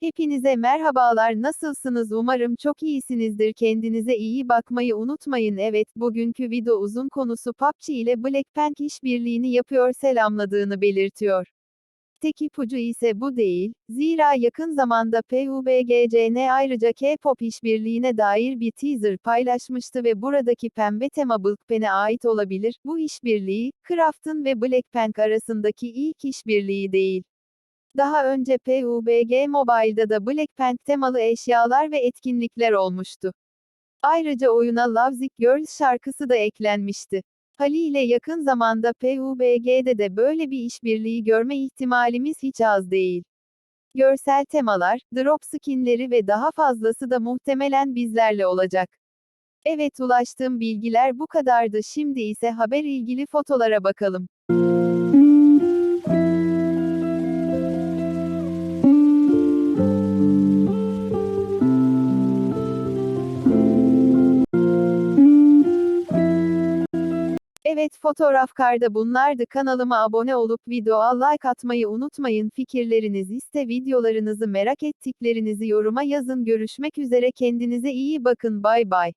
Hepinize merhabalar nasılsınız? Umarım çok iyisinizdir. Kendinize iyi bakmayı unutmayın. Evet bugünkü video uzun konusu PUBG ile Blackpink işbirliğini yapıyor selamladığını belirtiyor. Tek ipucu ise bu değil, zira yakın zamanda PUBGCN ayrıca K-pop işbirliğine dair bir teaser paylaşmıştı ve buradaki pembe tema Blackpink'e ait olabilir, bu işbirliği, Kraft'ın ve Blackpink arasındaki ilk işbirliği değil. Daha önce PUBG Mobile'da da Blackpink temalı eşyalar ve etkinlikler olmuştu. Ayrıca oyuna Lovesick Girls şarkısı da eklenmişti. Haliyle yakın zamanda PUBG'de de böyle bir işbirliği görme ihtimalimiz hiç az değil. Görsel temalar, drop skinleri ve daha fazlası da muhtemelen bizlerle olacak. Evet ulaştığım bilgiler bu kadardı şimdi ise haber ilgili fotolara bakalım. Evet fotoğraf karda bunlardı. Kanalıma abone olup videoya like atmayı unutmayın. Fikirleriniz iste videolarınızı merak ettiklerinizi yoruma yazın. Görüşmek üzere. Kendinize iyi bakın. Bay bay.